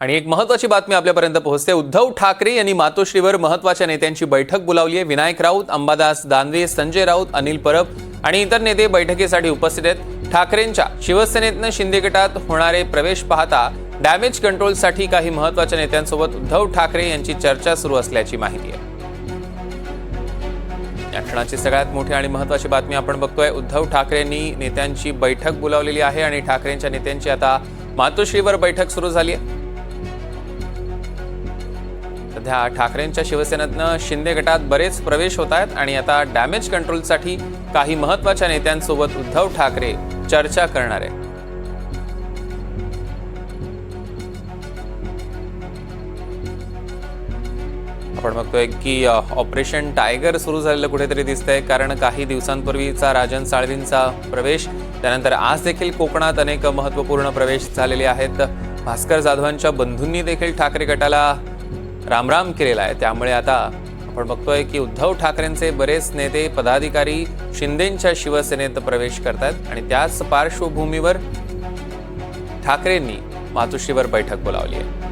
आणि एक महत्वाची बातमी आपल्यापर्यंत पोहोचते. उद्धव ठाकरे यांनी मातोश्रीवर महत्त्वाच्या नेत्यांची बैठक बोलावली आहे. विनायक राऊत अंबादास दानवे संजय राऊत अनिल परब आणि इतर नेते बैठकीसाठी उपस्थित आहेत. ठाकरेंच्या शिवसेनेतनं शिंदे गटात होणारे प्रवेश पाहता डॅमेज कंट्रोलसाठी काही महत्त्वाच्या नेत्यांसोबत उद्धव ठाकरे यांची चर्चा सुरू असल्याची माहिती आहे. या क्षणाची सगळ्यात मोठी आणि महत्वाची बातमी आपण बघतोय. उद्धव ठाकरेंनी नेत्यांची बैठक बोलावलेली आहे आणि ठाकरेंच्या नेत्यांची आता मातोश्रीवर बैठक सुरू झाली आहे. सध्या ठाकरेंच्या शिवसेनेतनं शिंदे गटात बरेच प्रवेश होत आहेत आणि आता डॅमेज कंट्रोलसाठी काही महत्त्वाच्या नेत्यांसोबत उद्धव ठाकरे चर्चा करणार आहेत. आपण बघतोय की ऑपरेशन टायगर सुरू झालेलं कुठेतरी दिसतंय कारण काही दिवसांपूर्वीचा राजन साळवींचा प्रवेश त्यानंतर आज देखील कोकणात अनेक महत्त्वपूर्ण प्रवेश झालेले आहेत. भास्कर जाधवांच्या बंधूंनी देखील ठाकरे गटाला रामराम केलेला आहे. त्यामुळे आता आपण बघतोय की उद्धव ठाकरेंचे बरेच नेते पदाधिकारी शिंदेंच्या शिवसेनेत प्रवेश करतात आणि त्याच पार्श्वभूमीवर ठाकरेंनी मातोश्रीवर बैठक बोलावली आहे.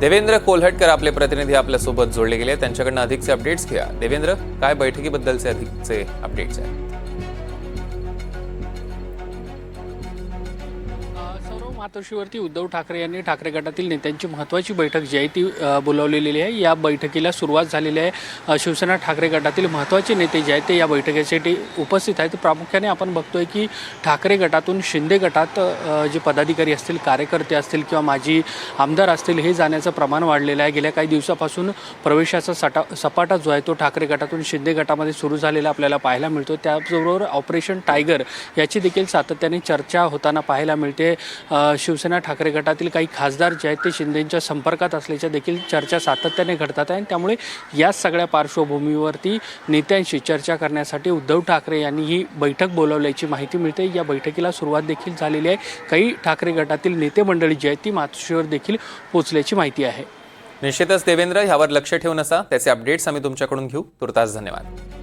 देवेंद्र कोल्हटकर आपले प्रतिनिधी आपल्यासोबत जोडले गेले त्यांच्याकडनं अधिकचे अपडेट्स घ्या देवेंद्र काय बैठकीबद्दलचे अधिकचे अपडेट्स आहेत? मातोश्रीवरती उद्धव ठाकरे यांनी ठाकरे गटातील नेत्यांची महत्त्वाची बैठक जी आहे ती बोलावलेली आहे. या बैठकीला सुरुवात झालेली आहे. शिवसेना ठाकरे गटातील महत्त्वाचे नेते जे आहेत ते या बैठकीसाठी उपस्थित आहेत. प्रामुख्याने आपण बघतोय की ठाकरे गटातून शिंदे गटात जे पदाधिकारी असतील कार्यकर्ते असतील किंवा माजी आमदार असतील हे जाण्याचं प्रमाण वाढलेलं आहे. गेल्या काही दिवसापासून प्रवेशाचा सटा सपाटा जो आहे तो ठाकरे गटातून शिंदे गटामध्ये सुरू झालेला आपल्याला पाहायला मिळतो त्याचबरोबर ऑपरेशन टायगर याची देखील सातत्याने चर्चा होताना पाहायला मिळते. शिवसेना ठाकरे गटातील काही खासदार जे आहेत ते शिंदेच्या संपर्कात असल्याच्या देखील चर्चा सातत्याने घडतात आहे. त्यामुळे या सगळ्या पार्श्वभूमीवरती नेत्यांशी चर्चा करण्यासाठी उद्धव ठाकरे यांनी ही बैठक बोलावल्याची माहिती मिळते. या बैठकीला सुरुवात देखील झालेली आहे. काही ठाकरे गटातील नेते मंडळी जी आहेत ती मातोश्रीवर देखील पोचल्याची माहिती आहे. निश्चितच देवेंद्र ह्यावर लक्ष ठेवून असा. त्याचे अपडेट्स आम्ही तुमच्याकडून घेऊ. तुर्तास धन्यवाद.